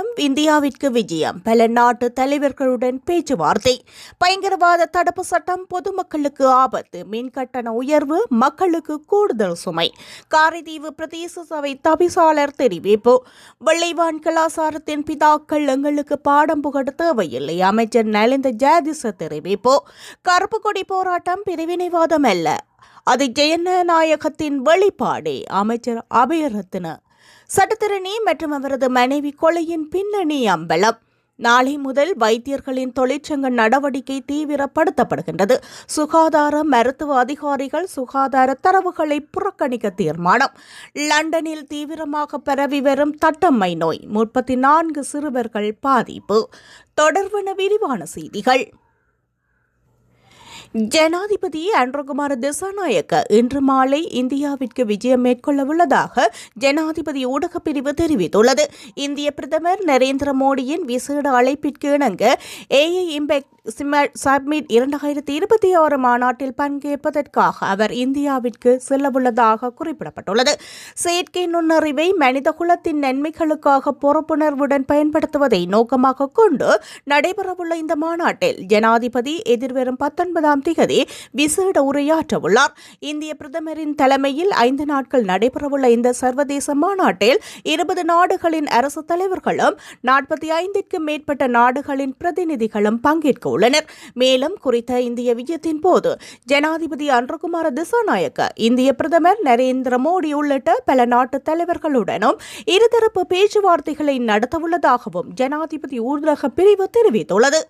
தினம் இந்தியாவிற்கு விஜயம். பல நாட்டு தலைவர்களுடன் பேச்சுவார்த்தை. பயங்கரவாத தடுப்பு சட்டம் பொதுமக்களுக்கு ஆபத்து. மின் கட்டண உயர்வு மக்களுக்கு கூடுதல் சுமை. காரைதீவு பிரதேச சபை தவிசாளர் தெரிவிப்பு. வெள்ளைவான் கலாசாரத்தின் பிதாக்கள் எங்களுக்கு பாடம் புகழ தேவையில்லை. அமைச்சர் நலிந்த ஜாதிச தெரிவிப்பு. கருப்பு கொடி போராட்டம் பிரிவினைவாதம் அல்ல. அது ஜெயநாயகத்தின் வெளிப்பாடே. அமைச்சர் அபயரத்ன சட்டத்திரணி மற்றும் அவரது மனைவி கொலையின் பின்னணி அம்பலம். நாளை முதல் வைத்தியர்களின் தொழிற்சங்க நடவடிக்கை தீவிரப்படுத்தப்படுகின்றது. சுகாதார மருத்துவ அதிகாரிகள் சுகாதார தரவுகளை புறக்கணிக்க தீர்மானம். லண்டனில் தீவிரமாக பரவி வரும் தட்டம்மை நோய் முப்பத்தி நான்கு சிறுவர்கள் பாதிப்பு. தொடர்பான விரிவான செய்திகள். ஜனாதிபதி அன்றகுமார திசாநாயக்க இன்று மாலை இந்தியாவிற்கு விஜயம் மேற்கொள்ள உள்ளதாக ஜனாதிபதி ஊடகப் பிரிவு தெரிவித்துள்ளது. இந்திய பிரதமர் நரேந்திர மோடியின் விசேட அழைப்பிற்கு இணங்க ஏஐ இம்பெக்ட் சப்மிட் இரண்டாயிரத்தி இருபத்தி ஆறு மாநாட்டில் பங்கேற்பதற்காக அவர் இந்தியாவிற்கு செல்லவுள்ளதாக குறிப்பிடப்பட்டுள்ளது. செயற்கை நுண்ணறிவை மனித குலத்தின் நன்மைகளுக்காக பொறுப்புணர்வுடன் பயன்படுத்துவதை நோக்கமாக கொண்டு நடைபெறவுள்ள இந்த மாநாட்டில் ஜனாதிபதி எதிர்வரும் பத்தொன்பதாம் திகதி விசேட உரையாற்றவுள்ளார். இந்திய பிரதமரின் தலைமையில் ஐந்து நாட்கள் நடைபெறவுள்ள இந்த சர்வதேச மாநாட்டில் இருபது நாடுகளின் அரசு தலைவர்களும் நாற்பத்தி ஐந்திற்கும் மேற்பட்ட நாடுகளின் பிரதிநிதிகளும் பங்கேற்க உள்ளனர். மேலும் குறித்த இந்திய விஜயத்தின் போது ஜனாதிபதி அன்றகுமார திசாநாயக்க இந்திய பிரதமர் நரேந்திர மோடி உள்ளிட்ட பல நாட்டு தலைவர்களுடனும் இருதரப்பு பேச்சுவார்த்தைகளை நடத்தவுள்ளதாகவும் ஜனாதிபதி ஊடக பிரிவு தெரிவித்துள்ளது.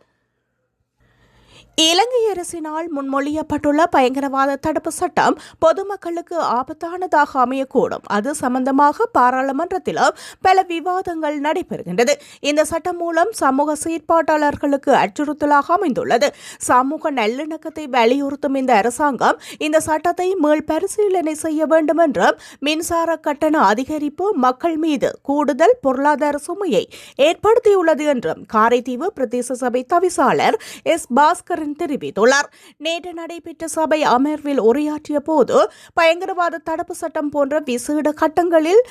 இலங்கை அரசினால் முன்மொழியப்பட்டுள்ள பயங்கரவாத தடுப்பு சட்டம் பொதுமக்களுக்கு ஆபத்தானதாக அமையக்கூடும். அது சம்பந்தமாக பாராளுமன்றத்திலும் பல விவாதங்கள் நடைபெறுகின்றது. இந்த சட்டம் மூலம் சமூக செயற்பாட்டாளர்களுக்கு அச்சுறுத்தலாக அமைந்துள்ளது. சமூக நல்லிணக்கத்தை வலியுறுத்தும் இந்த அரசாங்கம் இந்த சட்டத்தை மீள் பரிசீலனை செய்ய வேண்டும் என்றும் மின்சார கட்டண அதிகரிப்பு மக்கள் மீது கூடுதல் பொருளாதார சுமையை ஏற்படுத்தியுள்ளது என்றும் காரைதீவு பிரதேச சபை தவிசாளர் எஸ் பாஸ்கரன் தெரிவித்துள்ளார். நேற்று நடைபெற்ற சபை அமர்வில் உரையாற்றிய போது பயங்கரவாத தடுப்பு சட்டம் போன்ற விசேட கட்டங்களில்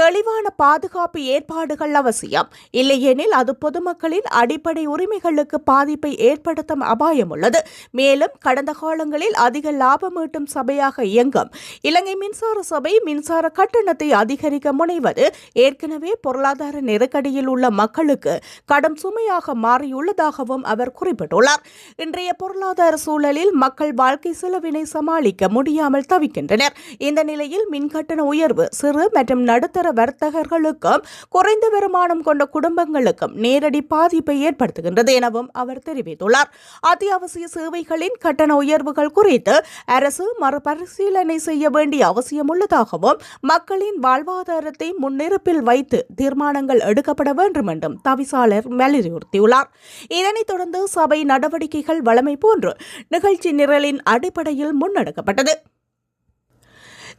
தெளிவான பாதுகாப்பு ஏற்பாடுகள் அவசியம். இல்லையெனில் அது பொதுமக்களின் அடிப்படை உரிமைகளுக்கு பாதிப்பை ஏற்படுத்தும் அபாயம் உள்ளது. மேலும் கடந்த காலங்களில் அதிக லாபம் ஈட்டும் சபையாக இயங்கும். இலங்கை மின்சார சபை மின்சார கட்டணத்தை அதிகரிக்க முனைவது ஏற்கனவே பொருளாதார நெருக்கடியில் உள்ள மக்களுக்கு கடும் சுமையாக மாறியுள்ளதாகவும் அவர் குறிப்பிட்டுள்ளார். இன்றைய பொருளாதார சூழலில் மக்கள் வாழ்க்கை செலவினை சமாளிக்க முடியாமல் தவிக்கின்றனர். இந்த நிலையில் மின்கட்டண உயர்வு சிறு மற்றும் நடுத்தர நடுத்தர வர்த்தகர்களுக்கும் குறைந்த வருமானம் கொண்ட குடும்பங்களுக்கும் நேரடி பாதிப்பை ஏற்படுத்துகின்றது எனவும் அவர் தெரிவித்துள்ளார். அத்தியாவசிய சேவைகளின் கட்டண உயர்வுகள் குறித்து அரசு மறுபரிசீலனை செய்ய வேண்டிய அவசியம் உள்ளதாகவும் மக்களின் வாழ்வாதாரத்தை முன்னிருப்பில் வைத்து தீர்மானங்கள் எடுக்கப்பட வேண்டும் என்றும் தவிசாளர் வலியுறுத்தியுள்ளார். இதனைத் தொடர்ந்து சபை நடவடிக்கைகள் வழமை போன்று நிகழ்ச்சி நிரலின் அடிப்படையில் முன்னெடுக்கப்பட்டது.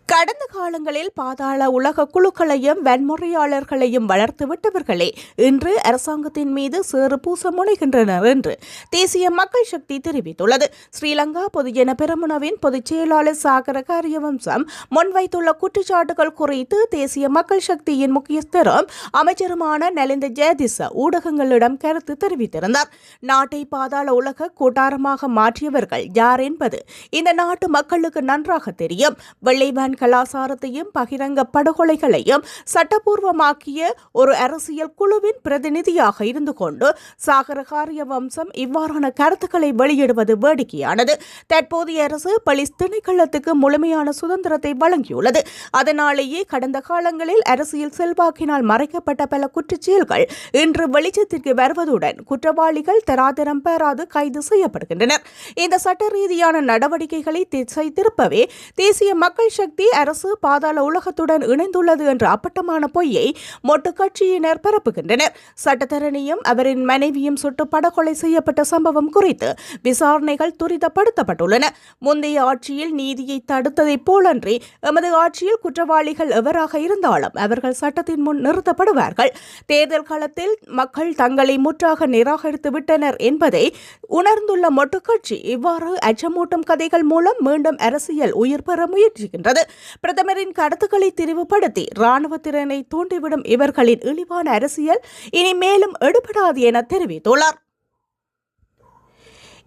கடந்த காலங்களில் பாதாள உலக குழுக்களையும் வன்முறையாளர்களையும் வளர்த்து விட்டவர்களே இன்று அரசாங்கத்தின் மீது சேறு பூச முனைகின்றனர் என்று தேசிய மக்கள் சக்தி தெரிவித்துள்ளது. ஸ்ரீலங்கா பொதுஜன பெருமுனவின் பொதுச் செயலாளர் சாகர காரியவம்சம் முன்வைத்துள்ள குற்றச்சாட்டுகள் குறித்து தேசிய மக்கள் சக்தியின் முக்கியஸ்தரும் அமைச்சருமான நலிந்த ஜெயதிச ஊடகங்களிடம் கருத்து தெரிவித்திருந்தார். நாட்டை பாதாள உலக கூட்டாரமாக மாற்றியவர்கள் யார் என்பது இந்த நாட்டு மக்களுக்கு நன்றாக தெரியும். வெள்ளைவான் கலாசாரத்தையும் பகிரங்க படுகொலைகளையும் சட்டபூர்வமாக்கிய ஒரு அரசியல் குழுவின் பிரதிநிதியாக இருந்து கொண்டு சாகரகாரிய வம்சம் இவ்வாறான கருத்துக்களை வெளியிடுவது வேடிக்கையானது. தற்போதைய அரசு பலிஸ் திணைக்களத்துக்கு முழுமையான சுதந்திரத்தை வழங்கியுள்ளது. அதனாலேயே கடந்த காலங்களில் அரசியல் செல்வாக்கினால் மறைக்கப்பட்ட பல குற்றச்செயல்கள் இன்று வெளிச்சத்திற்கு வருவதுடன் குற்றவாளிகள் தராதரம் பெறாது கைது செய்யப்படுகின்றனர். இந்த சட்ட ரீதியான நடவடிக்கைகளை திசை திருப்பவே தேசிய மக்கள் சக்தி அரசு பாதாள உலகத்துடன் இணைந்துள்ளது என்ற அப்பட்டமான பொய்யை மொட்டு கட்சியினர் பரப்புகின்றனர். சட்டத்தரணியும் அவரின் மனைவியும் சுட்டு படுகொலை செய்யப்பட்ட சம்பவம் குறித்து விசாரணைகள் துரிதப்படுத்தப்பட்டுள்ளன. முந்தைய ஆட்சியில் நீதியை தடுத்ததைப் போலன்றி எமது ஆட்சியில் குற்றவாளிகள் எவராக இருந்தாலும் அவர்கள் சட்டத்தின் முன் நிறுத்தப்படுவார்கள். தேர்தல் காலத்தில் மக்கள் தங்களை முற்றாக நிராகரித்து விட்டனர் என்பதை உணர்ந்துள்ள மொட்டு கட்சி இவ்வாறு அச்சமூட்டும் கதைகள் மூலம் மீண்டும் அரசியல் உயிர் பெற முயற்சிக்கின்றது. பிரதமரின் கருத்துக்களை திரிவுபடுத்தி ராணுவ திறனை தூண்டிவிடும் இவர்களின் இழிவான அரசியல் இனி மேலும் எடுபடாது என தெரிவித்துள்ளார்.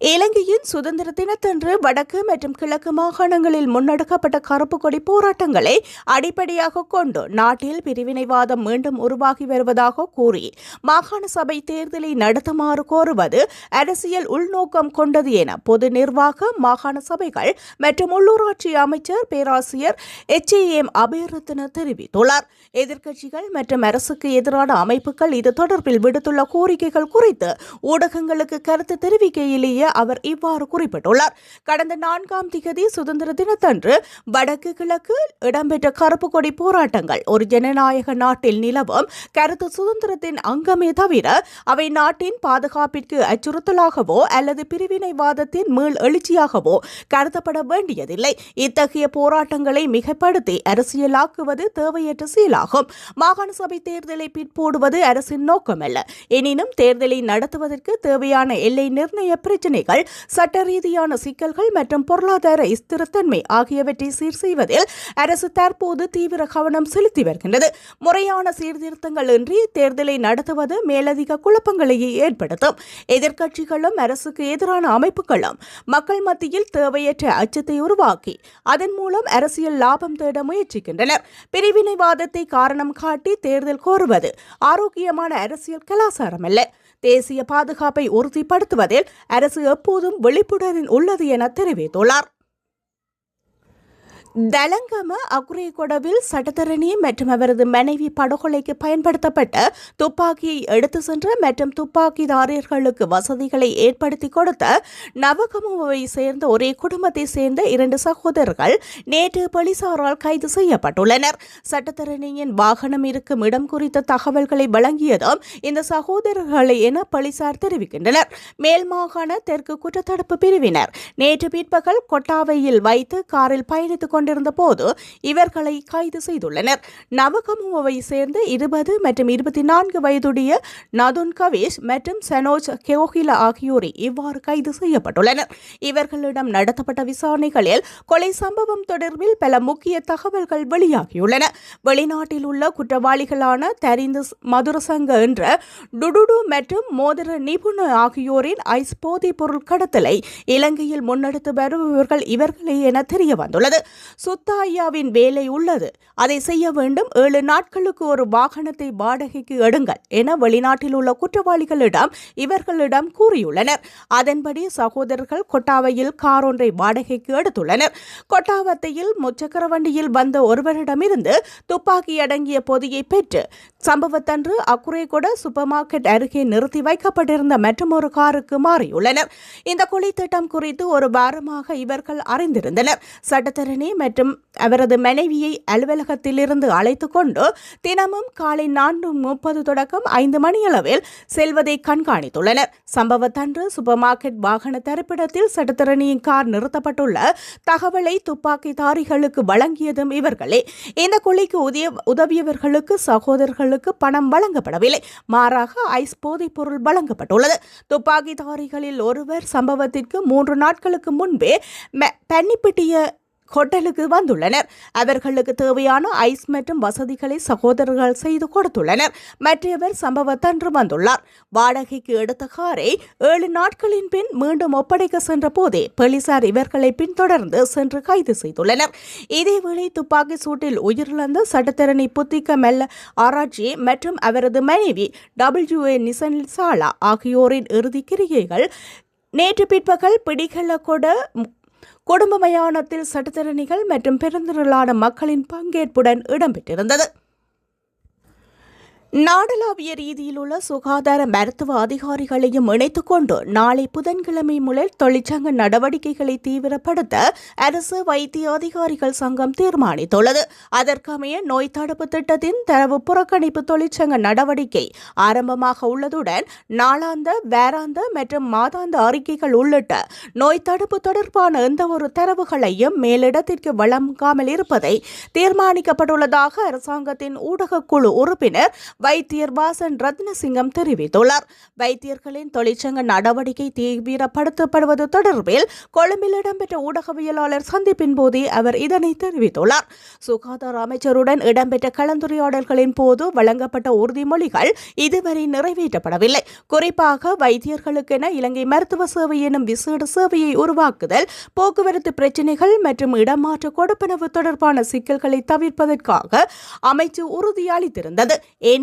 இலங்கையின் சுதந்திர தினத்தன்று வடக்கு மற்றும் கிழக்கு மாகாணங்களில் முன்னெடுக்கப்பட்ட கருப்பு கொடி போராட்டங்களை அடிப்படையாக கொண்டு நாட்டில் பிரிவினைவாதம் மீண்டும் உருவாகி வருவதாக கூறி மாகாண சபை தேர்தலை நடத்துமாறு கோருவது அரசியல் உள்நோக்கம் கொண்டது என பொது நிர்வாக மாகாண சபைகள் மற்றும் உள்ளூராட்சி அமைச்சர் பேராசிரியர் எச். ஏ. எம். அபயரத்ன தெரிவித்துள்ளார். எதிர்க்கட்சிகள் மற்றும் அரசுக்கு எதிரான அமைப்புகள் இது தொடர்பில் விடுத்துள்ள கோரிக்கைகள் குறித்து ஊடகங்களுக்கு கருத்து தெரிவிக்கையிலேயே அவர் இவ்வாறு குறிப்பிட்டுள்ளார். கடந்த நான்காம் திகதி சுதந்திர தினத்தன்று வடக்கு கிழக்கு இடம்பெற்ற கருப்பு கொடி போராட்டங்கள் ஒரு ஜனநாயக நாட்டில் நிலவும் கருத்து சுதந்திரத்தின் அங்கமே தவிர அவை நாட்டின் பாதுகாப்பிற்கு அச்சுறுத்தலாகவோ அல்லது பிரிவினைவாதத்தின் மீள் எழுச்சியாகவோ கருதப்பட வேண்டியதில்லை. இத்தகைய போராட்டங்களை மிகப்படுத்தி அரசியலாக்குவது தேவையற்ற செயலாகும். மாகாண சபை தேர்தலை பிற்போடுவது அரசின் நோக்கமல்ல. எனினும் தேர்தலை நடத்துவதற்கு தேவையான எல்லை நிர்ணய பிரச்சினைகள் சட்ட ரீதியான சிக்கல்கள் மற்றும் பொருளாதார ஸ்திரத்தன்மை ஆகியவற்றை சீர் செய்வதில் அரசு தற்போது தீவிர கவனம் செலுத்தி வருகின்றது. முறையான சீர்திருத்தங்கள் இன்றி தேர்தலை நடத்துவது மேலதிக குழப்பங்களையே ஏற்படுத்தும். எதிர்க்கட்சிகளும் அரசுக்கு எதிரான அமைப்புகளும் மக்கள் மத்தியில் தேவையற்ற அச்சத்தை உருவாக்கி அதன் மூலம் அரசியல் லாபம் தேட முயற்சிக்கின்றனர். பிரிவினைவாதத்தை காரணம் காட்டி தேர்தல் கோருவது ஆரோக்கியமான அரசியல் கலாசாரம் அல்ல தேசிய பாதுகாப்பை உறுதிப்படுத்துவதில் அரசு எப்போதும் விழிப்புடன் உள்ளது என தெரிவித்துள்ளார். தலங்கம அகுரேகொடவில் சட்டத்தரணி மற்றும் அவரது மனைவி படுகொலைக்கு பயன்படுத்தப்பட்ட துப்பாக்கியை எடுத்து சென்ற மற்றும் துப்பாக்கிதாரர்களுக்கு வசதிகளை ஏற்படுத்தி கொடுத்த நவகமுவை சேர்ந்த ஒரே குடும்பத்தை சேர்ந்த இரண்டு சகோதரர்கள் நேற்று போலீசாரால் கைது செய்யப்பட்டுள்ளனர். சட்டத்தரணியின் வாகனம் இருக்கும் இடம் குறித்த தகவல்களை வழங்கியதும் இந்த சகோதரர்களை என போலீசார் தெரிவிக்கின்றனர். மேல் மாகாண தெற்கு குற்றத்தடுப்பு பிரிவினர். நேற்று பிற்பகல் கொட்டாவையில் வைத்து காரில் பயணித்துக் கொண்டிருந்த போது இவர்களை கைது செய்துள்ளனர். நவகமுவை சேர்ந்த இருபது மற்றும் இருபத்தி நான்கு வயதுடைய நதுன் கவேஷ் மற்றும் சனோஜ் கெயோகில ஆகியோரை இவ்வாறு கைது செய்யப்பட்டுள்ளனர். இவர்களிடம் நடத்தப்பட்ட விசாரணைகளில் கொலை சம்பவம் தொடர்பில் பல முக்கிய தகவல்கள் வெளியாகியுள்ளன. வெளிநாட்டில் உள்ள குற்றவாளிகளான தரிந்து மதுரசங்க என்ற டுடுடு மற்றும் மோதிர நிபுணர் ஆகியோரின் ஐஸ் போதைப் பொருள் கடத்தலை இலங்கையில் முன்னெடுத்து வருபவர்கள் இவர்களே என தெரிய வந்துள்ளது சுத்தாயாவின் வேலை உள்ளது. அதை செய்ய வேண்டும். ஏழு நாட்களுக்கு ஒரு வாகனத்தை வாடகைக்கு எடுங்கள் என வெளிநாட்டில் உள்ள குற்றவாளிகளிடம் இவர்களிடம் கூறியுள்ளனர். அதன்படி சகோதரர்கள் கொட்டாவையில் கார் ஒன்றை வாடகைக்கு எடுத்துள்ளனர். கொட்டாவத்தையில் முச்சக்கர வண்டியில் வந்த ஒருவரிடமிருந்து துப்பாக்கி அடங்கிய பொதியை பெற்று சம்பவத்தன்று அக்குரேகொட சூப்பர் மார்க்கெட் அருகே நிறுத்தி வைக்கப்பட்டிருந்த மற்றொரு காருக்கு மாறியுள்ளனர். இந்த கொலை திட்டம் குறித்து ஒரு வாரமாக இவர்கள் அறிந்திருந்தனர். சட்டத்தரணி மற்றும் அவரது மனைவியை அலுவலகத்திலிருந்து அழைத்து கொண்டு தினமும் காலை நான்கு முப்பது தொடக்கம் ஐந்து மணியளவில் செல்வதை கண்காணித்துள்ளனர். சம்பவத்தன்று சூப்பர் மார்க்கெட் வாகன தரிப்பிடத்தில் சட்டத்தரணியின் கார் நிறுத்தப்பட்டுள்ள தகவலை துப்பாக்கிதாரிகளுக்கு வழங்கியதும் இவர்களே. இந்த கொலைக்கு உதய உதவியவர்களுக்கு சகோதரர்களுக்கு பணம் வழங்கப்படவில்லை. மாறாக ஐஸ் போதைப் பொருள் வழங்கப்பட்டுள்ளது. துப்பாக்கிதாரிகளில் ஒருவர் சம்பவத்திற்கு மூன்று நாட்களுக்கு முன்பே பன்னிப்பிட்டிய ஹோட்டலுக்கு வந்துள்ளனர். அவர்களுக்கு தேவையான ஐஸ் மற்றும் வசதிகளை சகோதரர்கள் செய்து கொடுத்துள்ளனர். மற்றவர் சம்பவத்தன்று வந்துள்ளார். வாடகைக்கு எடுத்த காரை ஏழு நாட்களின் பின் மீண்டும் ஒப்படைக்க சென்ற போதே போலீசார் இவர்களை பின்தொடர்ந்து சென்று கைது செய்துள்ளனர். இதேவேளை துப்பாக்கி சூட்டில் உயிரிழந்த சட்டத்தரணி புத்திக்க மெல்ல ஆராய்ச்சி மற்றும் அவரது மனைவி டபிள்யூ ஏ நிசன் சாலா ஆகியோரின் இறுதி கிரியைகள் நேற்று பிற்பகல் பிடிகள குடும்ப மயானத்தில் சட்டத்தரணிகள் மற்றும் பெருந்திரளான மக்களின் பங்கேற்புடன் இடம்பெற்றிருந்தது. நாடளாவிய ரீதியில் உள்ள சுகாதார மருத்துவ அதிகாரிகளையும் இணைத்துக் கொண்டு நாளை புதன்கிழமை முதல் தொழிற்சங்க நடவடிக்கைகளை தீவிரப்படுத்த அரசு வைத்திய அதிகாரிகள் சங்கம் தீர்மானித்துள்ளது. அதற்கமைய நோய் தடுப்பு திட்டத்தின் தரவு புறக்கணிப்பு தொழிற்சங்க நடவடிக்கை ஆரம்பமாக உள்ளதுடன் நாளாந்த வேறாந்த மற்றும் மாதாந்த அறிக்கைகள் உள்ளிட்ட நோய் தடுப்பு தொடர்பான எந்தவொரு தரவுகளையும் மேலிடத்திற்கு வழங்காமல் இருப்பதை தீர்மானிக்கப்பட்டுள்ளதாக அரசாங்கத்தின் ஊடகக்குழு உறுப்பினர் வைத்தியர் வாசன் ரத்னசிங்கம் தெரிவித்துள்ளார். வைத்தியர்களின் தொழிற்சங்க நடவடிக்கை தீவிரப்படுத்தப்படுவது தொடர்பில் கொழும்பில் இடம்பெற்ற ஊடகவியலாளர் சந்திப்பின் போதே அவர் இதனை தெரிவித்துள்ளார். சுகாதார அமைச்சருடன் இடம்பெற்ற கலந்துரையாடல்களின் போது வழங்கப்பட்ட உறுதிமொழிகள் இதுவரை நிறைவேற்றப்படவில்லை. குறிப்பாக வைத்தியர்களுக்கென இலங்கை மருத்துவ சேவை எனும் விசேட சேவையை உருவாக்குதல் போக்குவரத்து பிரச்சினைகள் மற்றும் இடமாற்ற கொடுப்பனவு தொடர்பான சிக்கல்களை தவிர்ப்பதற்காக அமைச்சு உறுதியளித்திருந்தது.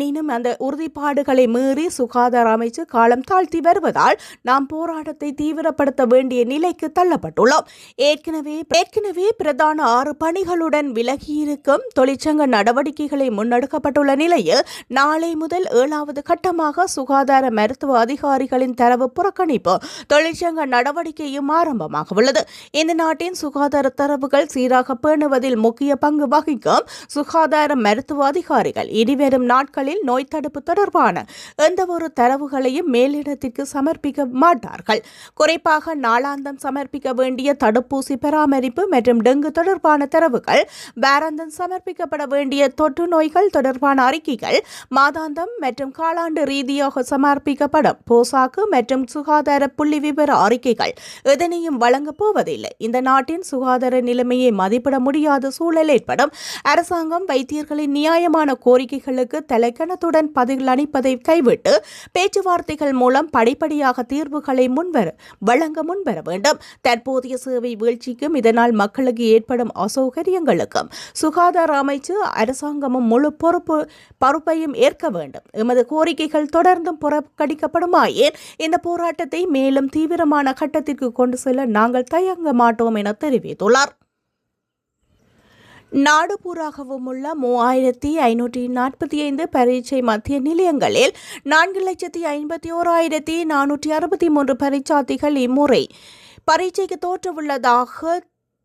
எனினும் அந்த உறுதிப்பாடுகளை மீறி சுகாதார அமைச்சு காலம் தாழ்த்தி வருவதால் நாம் போராட்டத்தை தீவிரப்படுத்த வேண்டிய நிலைக்கு தள்ளப்பட்டுள்ளோம். ஏற்கனவே ஏற்கனவே பிரதான ஆறு பணிகளுடன் விலகியிருக்கும் தொழிற்சங்க நடவடிக்கைகளை முன்னெடுக்கப்பட்டுள்ள நிலையில் நாளை முதல் ஏழாவது கட்டமாக சுகாதார மருத்துவ அதிகாரிகளின் தரவு புறக்கணிப்பு தொழிற்சங்க நடவடிக்கையும் ஆரம்பமாக உள்ளது. இந்த நாட்டின் சுகாதார தரவுகள் சீராக பேணுவதில் முக்கிய பங்கு வகிக்கும் சுகாதார மருத்துவ அதிகாரிகள். இனிவரும் நாட்களில் நோய் தடுப்பு தொடர்பான எந்தவொரு தரவுகளையும் மேலிடத்திற்கு சமர்ப்பிக்க மாட்டார்கள். குறிப்பாக நாளாந்தம் சமர்ப்பிக்க வேண்டிய தடுப்பூசி பராமரிப்பு மற்றும் டெங்கு தொடர்பான தரவுகள் வாராந்தம் சமர்ப்பிக்கப்பட வேண்டிய தொற்று நோய்கள் தொடர்பான அறிக்கைகள் மாதாந்தம் மற்றும் காலாண்டு ரீதியாக சமர்ப்பிக்கப்படும் போசாக்கு மற்றும் சுகாதார புள்ளி விவர அறிக்கைகள் எதனையும் வழங்கப் போவதில்லை. இந்த நாட்டின் சுகாதார நிலைமையை மதிப்பிட முடியாத சூழல் ஏற்படும். அரசாங்கம் வைத்தியர்களின் நியாயமான கோரிக்கைகளுக்கு தலைக்க பதில் அளிப்பதை கைவிட்டு பேச்சுவார்த்தைகள் மூலம் படிப்படியாக தீர்வுகளை முன்வர வழங்க முன்வர வேண்டும். தற்போதைய சேவை வீழ்ச்சிக்கும் இதனால் மக்களுக்கு ஏற்படும் அசௌகரியங்களுக்கும் சுகாதார அமைச்சு அரசாங்கமும் முழு பொறுப்பு பொறுப்பையும் ஏற்க வேண்டும். எமது கோரிக்கைகள் தொடர்ந்தும் புறக்கணிக்கப்படுமாயின் இந்த போராட்டத்தை மேலும் தீவிரமான கட்டத்திற்கு கொண்டு செல்ல நாங்கள் தயங்க மாட்டோம் என தெரிவித்துள்ளார். நாடுபூராகவும் உள்ள மூவாயிரத்தி ஐநூற்றி நாற்பத்தி ஐந்து பரீட்சை மத்திய நிலையங்களில் நான்கு லட்சத்தி ஐம்பத்தி ஓராயிரத்தி நானூற்றி அறுபத்தி மூன்று பரீட்சார்த்திகள் இம்முறை பரீட்சைக்கு தோற்றவுள்ளதாக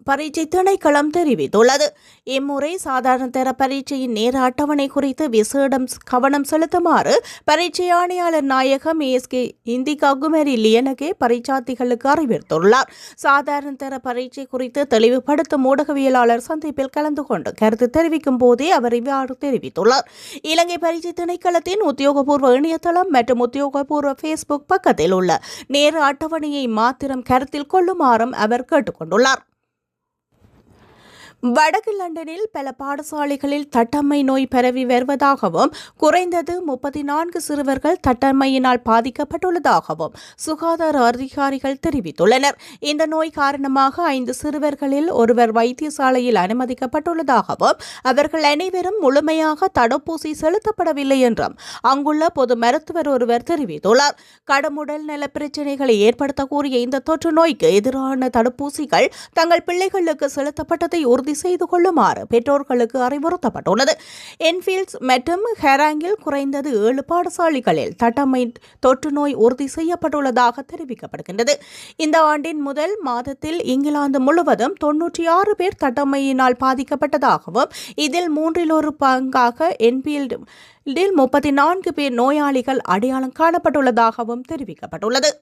பரீட்சை திணைக்களம் தெரிவித்துள்ளது. இம்முறை சாதாரண தர பரீட்சையின் நேர அட்டவணை குறித்து விசேடம் கவனம் செலுத்துமாறு பரீட்சை ஆணையாளர் நாயகம் ஏஎஸ்கே இந்திகா குமரி லியனகே பரீட்சார்த்திகளுக்கு அறிவித்துள்ளார் சாதாரண தர பரீட்சை குறித்து தெளிவுபடுத்தும் ஊடகவியலாளர் சந்திப்பில் கலந்து கொண்டு கருத்து தெரிவிக்கும் போதே அவர் இவ்வாறு தெரிவித்துள்ளார். இலங்கை பரீட்சை திணைக்களத்தின் உத்தியோகபூர்வ இணையதளம் மற்றும் உத்தியோகபூர்வ ஃபேஸ்புக் பக்கத்தில் உள்ள நேர அட்டவணையை மாத்திரம் கருத்தில் கொள்ளுமாறும் அவர் கேட்டுக்கொண்டுள்ளார். வடக்கு லண்டனில் பல பாடசாலைகளில் தட்டம்மை நோய் பரவி வருவதாகவும் குறைந்தது முப்பத்தி நான்கு சிறுவர்கள் தட்டம்மையினால் பாதிக்கப்பட்டுள்ளதாகவும் சுகாதார அதிகாரிகள் தெரிவித்துள்ளனர். இந்த நோய் காரணமாக ஐந்து சிறுவர்களில் ஒருவர் வைத்தியசாலையில் அனுமதிக்கப்பட்டுள்ளதாகவும் அவர்கள் அனைவரும் முழுமையாக தடுப்பூசி செலுத்தப்படவில்லை என்றும் அங்குள்ள பொது மருத்துவர் ஒருவர் தெரிவித்துள்ளார். கடமுடல் நல பிரச்சினைகளை ஏற்படுத்தக்கூடிய இந்த தொற்று நோய்க்கு எதிரான தடுப்பூசிகள் தங்கள் பிள்ளைகளுக்கு செலுத்தப்பட்டதை உறுதி உறுதி செய்து கொள்ளுமாறு பெற்றோர்களுக்கு அறிவுறுத்தப்பட்டுள்ளது. என்ஃபீல்ட்ஸ் மற்றும் ஹெராங்கில் குறைந்தது ஏழு பாடசாலைகளில் தட்டமை தொற்று நோய் உறுதி செய்யப்பட்டுள்ளதாக தெரிவிக்கப்படுகின்றது. இந்த ஆண்டின் முதல் மாதத்தில் இங்கிலாந்து முழுவதும் தொன்னூற்றி ஆறு பேர் தட்டமையினால் பாதிக்கப்பட்டதாகவும் இதில் மூன்றில் ஒரு பங்காக என்பீல்டு முப்பத்தி நான்கு பேர் நோயாளிகள் அடையாளம் காணப்பட்டுள்ளதாகவும் தெரிவிக்கப்பட்டுள்ளது.